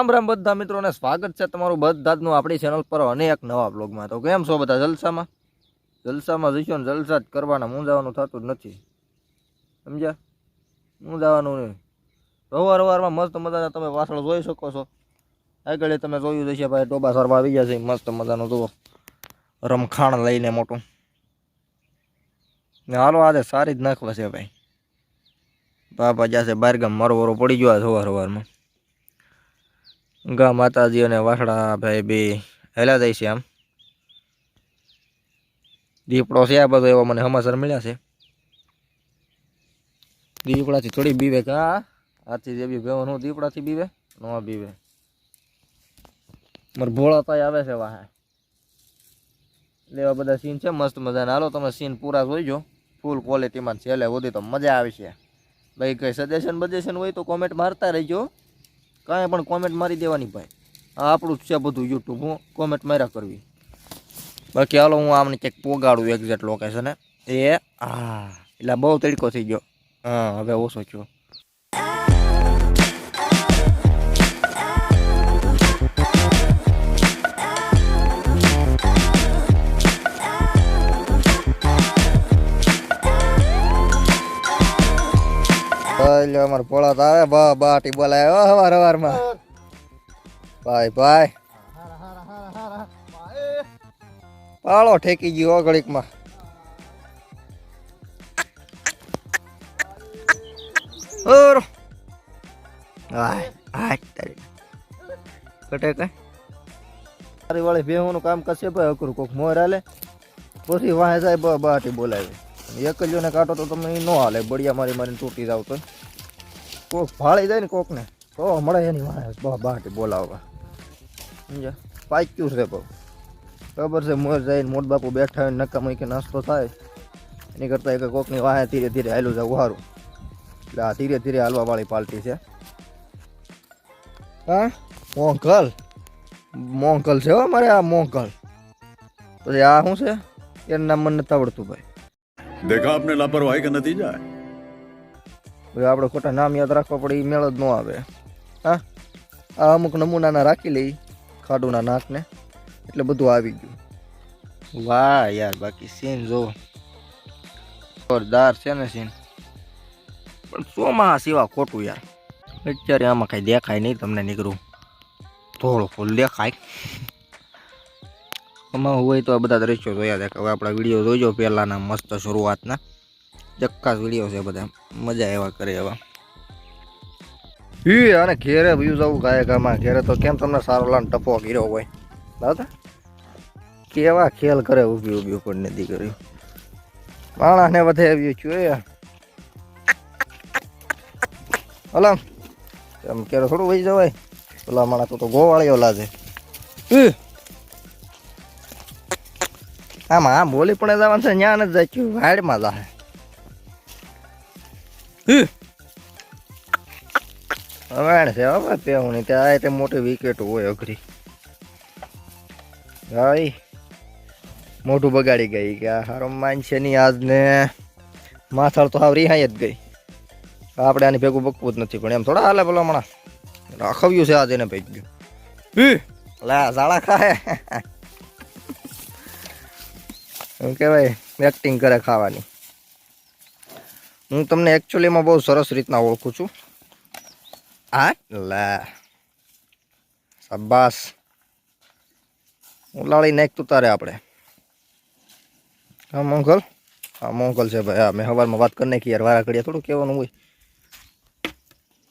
રામ રામ બધા મિત્રોને સ્વાગત છે તમારું બધા જનું આપણી ચેનલ પર અને એક નવા બ્લોગમાં તો કેમ છો બધા? જલસામાં? જલસામાં જઈશો ને જલસા જ કરવાના મૂંઝાવાનું થતું જ નથી. સમજ્યા? મૂંઝાવાનું નહીં. રવાર રવારમાં મસ્ત મજાના તમે પાછળ જોઈ શકો છો. આગળ તમે જોયું જશે ભાઈ ટોબા સરવા આવી ગયા છે. મસ્ત મજાનું જુઓ. રમખાણ લઈને મોટું. ને હાલો, આજે સારી જ નાખવા છે ભાઈ. બાપા જશે બાર ગામ મારો વરો પડી ગયો સવાર સવારમાં ગા માતાજી અને વાસડા ભાઈ બે હેલા જાય છે આમ. દીપડો છે આ બધો એવો મને સમાચાર મળ્યા છે. દીપડાથી થોડી બીવે કા આથી જે બી ભેવો હું દીપડાથી બીવે, ન બીવે. મારે ભોળા તાય આવે છે વાહે. લેવા બધા સીન છે, મસ્ત મજાના. હાલો, તમે સીન પૂરા જોઈજો. ફૂલ ક્વોલિટીમાં છેલ્લે સુધી તો મજા આવશે ભાઈ કંઈ સજેશન બજેશન હોય તો કોમેન્ટ મારતા રહેજો. કાંઈ પણ કોમેન્ટ મારી દેવાની ભાઈ. આ આપણું જ છે બધું યુટ્યુબ હું કોમેન્ટ માર્યા કરવી. બાકી હાલો, હું આમને ક્યાંક પોગાડું એક્ઝેક્ટ લોકેશન એ. હા એટલે બહુ તડકો થઈ ગયો. હા, હવે ઓછો થયો. એટલે અમારે પોળા તો આવે બા બાટી બોલાય. હો હવારમાં ભાઈ ભાઈ. પાળો ઠેકી ગયો ઘડીકમાં. ઓરો. આય આય તારી. કટે કઈ તારી વાળી ભેહોનું કામ કરશે ભાઈ અકરું કોક મોર હાલે. પછી વાહે જાય બાટી બોલાવે એક જ ને કાઢો તો તમે નો હાલે, બળિયા મારી મારીને તૂટી જાવ તો. કોક ફાળી જાય ને કોકને તો મળે એની વાહે બા બાટી બોલાવવા સમજ્યા પાક્યું છે બહુ ખબર છે મોર જઈને મોટ બાપુ બેઠા હોય નક્કા મૂકી નાસ્તો થાય એની કરતાં એક કોકની વાહે ધીરે ધીરે હાલું જવું સારું એટલે આ ધીરે ધીરે હાલવા વાળી પાર્ટી છે હા મોંઘલ મોંઘલ છે હો મારે આ મોંઘલ પછી આ શું છે એનું નામ મને નથી આવડતું ભાઈ देखा आपने लापरवाही का नतीजा है હવે આપણે ખોટા નામ યાદ રાખવા પડે એ મેળ જ ન આવે. હા? આ અમુક નમૂનાના રાખી લઈ, ખાડુના નાકને, એટલે બધું આવી ગયું. વાહ યાર, બાકી સીન જો. જોરદાર છે ને સીન. પણ સોમાં સિવા ખોટું યાર. અત્યારે આમાં કાંઈ દેખાય નહીં તમને નીકળું. થોડું ફૂલ દેખાય. આમાં હોય તો આ બધા દ્રશ્યો જોયા દેખાય. હવે આપણા વીડિયો જોઈજો પહેલાંના મસ્ત શરૂઆતના. જક્કાસ વીડિયો છે બધા. મજા એવા કરે એવા. હી અને ઘેરે વ્યૂઝ આવું ગાયકામાં ઘેરે તો કેમ તમને સારો લાન ટપો ગીરો હોય? દાદા કેવા ખેલ કરે ઊભી ઊભી ઉપરને દીકરી માણસને વધે આવ્યું છું હલા એમ ક્યારે થોડું વહી જવાય? પેલા માણસો તો ગોવાળીઓ લાગે હી. આમાં બોલી પણ જવાનું છે ત્યાં નથી જાય વાડમાં જાહે હવે છે હવે પેવણી ત્યાં તે મોટી વિકેટ હોય અઘરી. ભાઈ મોઢું બગાડી ગઈ કે આ હારો માન છે ની આજ ને માથાળ તો હાવ રિહાઈ જ ગઈ. આપણે આની ભેગું બકવું જ નથી પણ એમ થોડા હાલે ભલે હમણાં. રાખવ્યું છે આજે એને ભેગ્યું લે ઝાડા ખાય શું કહેવાય? એક્ટિંગ કરે ખાવાની. હું તમને એકચ્યુઅલીમાં બહુ સરસ રીતના ઓળખું છું. આ લે. સબાસ ઉલાળી નાખતું તારે આપણે. હા, મોંઘલ? હા, મોંઘલ છે ભાઈ. હા, મેં સવારમાં વાત કરી નાખી યાર વારા ઘડિયા થોડું કહેવાનું હોય.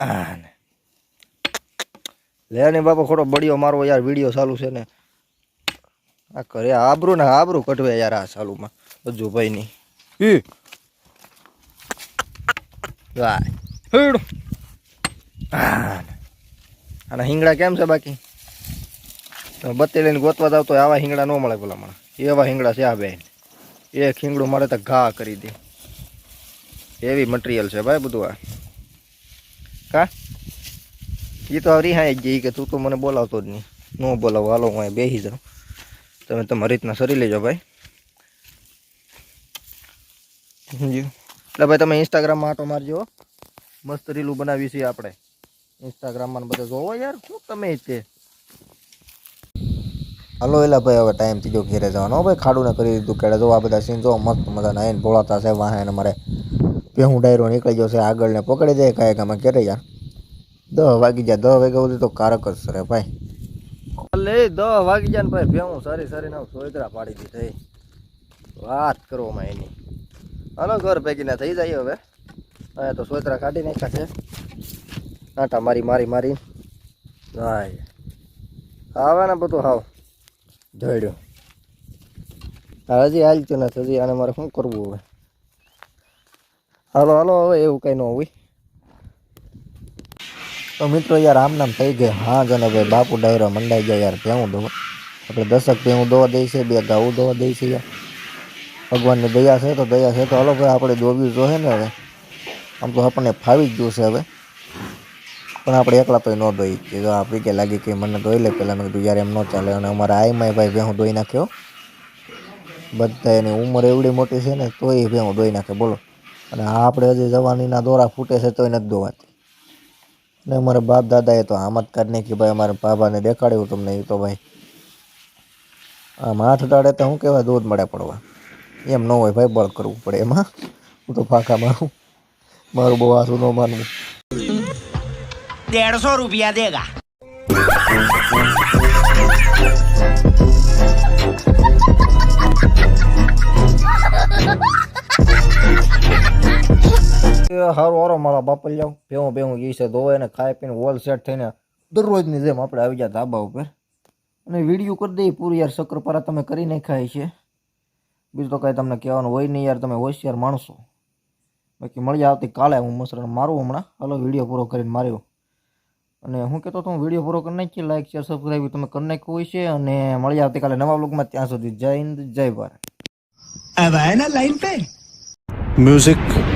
હા, ને. લે ને બાપા, ખોટો બળિયો મારવો યાર, વીડિયો ચાલુ છે ને. આ કરે આબરું ને આબરું કટવે યાર આ ચાલુમાં. હજુ ભાઈ ની વાય હેડ. અને હિંગડા કેમ છે બાકી? તમે બત્તી લઈને ગોતવા જાવ તો આવા હિંગડા ન મળે પેલા મને. એવા હિંગડા છે આ બેન. એક હિંગડું મળે તો ઘા કરી દે. એવી મટીરિયલ છે ભાઈ બધું આ. કા? એ તો રિહાઈ ગઈ કે તું તો મને બોલાવતો જ નહીં. ન બોલાવો. હાલો હું અહીં બેસી જાઉં. તમે તમારી રીતના સરી લેજો ભાઈ. સમજ્યું? એટલે ભાઈ તમે ઇન્સ્ટાગ્રામમાં આટો મારજો હો. મસ્ત રીલું બનાવી છીએ આપણે. ઇન્સ્ટાગ્રામમાં બધા જોવો યાર શું તમે તે હાલો એલા ભાઈ હવે ટાઈમ થઈ ગયો ઘેરે જવાનો ભાઈ ખાડું ને કરી દીધું કેડે જોવા બધા સીન જો મસ્ત મજાના નાઈને ભોળાતા છે વાહે મારે પેહું ડાયરો નીકળી ગયો છે આગળ ને પકડી જાય કાંઈ અમે ઘેરે યાર. દસ વાગી જાય દસ વાગ્યા સુધી તો કારક જ સરે ભાઈ. લે દસ વાગી જાય ને ભાઈ ભેહું સારી સારી ના સોયદરા પાડી દીધી વાત કરવામાં એની. હાલો ઘર ભેગીના થઈ જાય હવે. અહીંયા તો સોતરા કાઢી નાખ્યા છે. આટા મારી મારી મારી. હાય. આવે ને બધું હાવ. જડ્યો હજી હાલતું નથી, હજી આને મારે શું કરવું હવે? હાલો હાલો, હવે એવું કંઈ ન હોય. તો મિત્રો યાર, આમ નામ થઈ ગઈ હા, જને ભાઈ, બાપુ ડાયરો મંડાઈ ગયા યાર ભેવું દો આપણે દશક ભેવું દોવા દઈ બે ગાવું દોવા દઈ યાર. ભગવાનની દયા છે, તો દયા છે તો હાલો ભાઈ, આપણે દોવ્યું જોઈએ ને હવે. આમ તો આપણને ફાવી જ છે હવે. પણ આપણે એકલા તો ન દોઈ કે જો આપણી કે લાગી કે મને દોઈ લે પહેલાં મેં કીધું, યાર, એમ ન ચાલે. અને અમારા આઈમાં ભાઈ ભેહું દોઈ નાખ્યો બધા એની ઉંમર એવડી મોટી છે ને, તોય એ ભેહું દોઈ નાખે. બોલો. અને આપણે હજી જવાનીના દોરા ફૂટે છે, તોય નથી દોવાતી ને અમારા બાપ દાદાએ તો આમ જ કાઢ નાખી ભાઈ, અમારા બાબાને દેખાડ્યું તમને એ તો ભાઈ. આમ આઠ દાડે તો શું કહેવાય દૂધ મળે પડવા. એમ ન હોય ભાઈ બળ કરવું પડે એમાં હું. તો ફાંકા મારું. મારું બહુ આસું ન માનવું. દેડસો રૂપિયા દેગા. હારું હારો મારા બાપા જાઉં ભેવું ભેવું ગઈ છે ધોવે ને ખાઈ પીને હોલ સેટ થઈને દરરોજની જેમ આપણે આવી જાય ધાબા ઉપર. અને વીડિયો કરી દઈએ પૂરી યાર શક્કરપારા તમે કરી નાખ્યા છે બીજું તો કાંઈ તમને કહેવાનું હોય નહીં યાર તમે હોશિયાર માણસો બાકી મળી આવતી કાલે હું મસરણ મારું હમણાં હાલો વિડીયો પૂરો કરીને માર્યો અને હું કહેતો તો હું વિડીયો પૂરો કરી નાખીએ લાઈક શેર સબસ્ક્રાઈબ તમે કરી નાખ્યું હોય છે અને મળી આવતીકાલે નવા બ્લોગમાં ત્યાં સુધી જય હિન્દ જય ભારત अब है ना लाइन पे म्यूजिक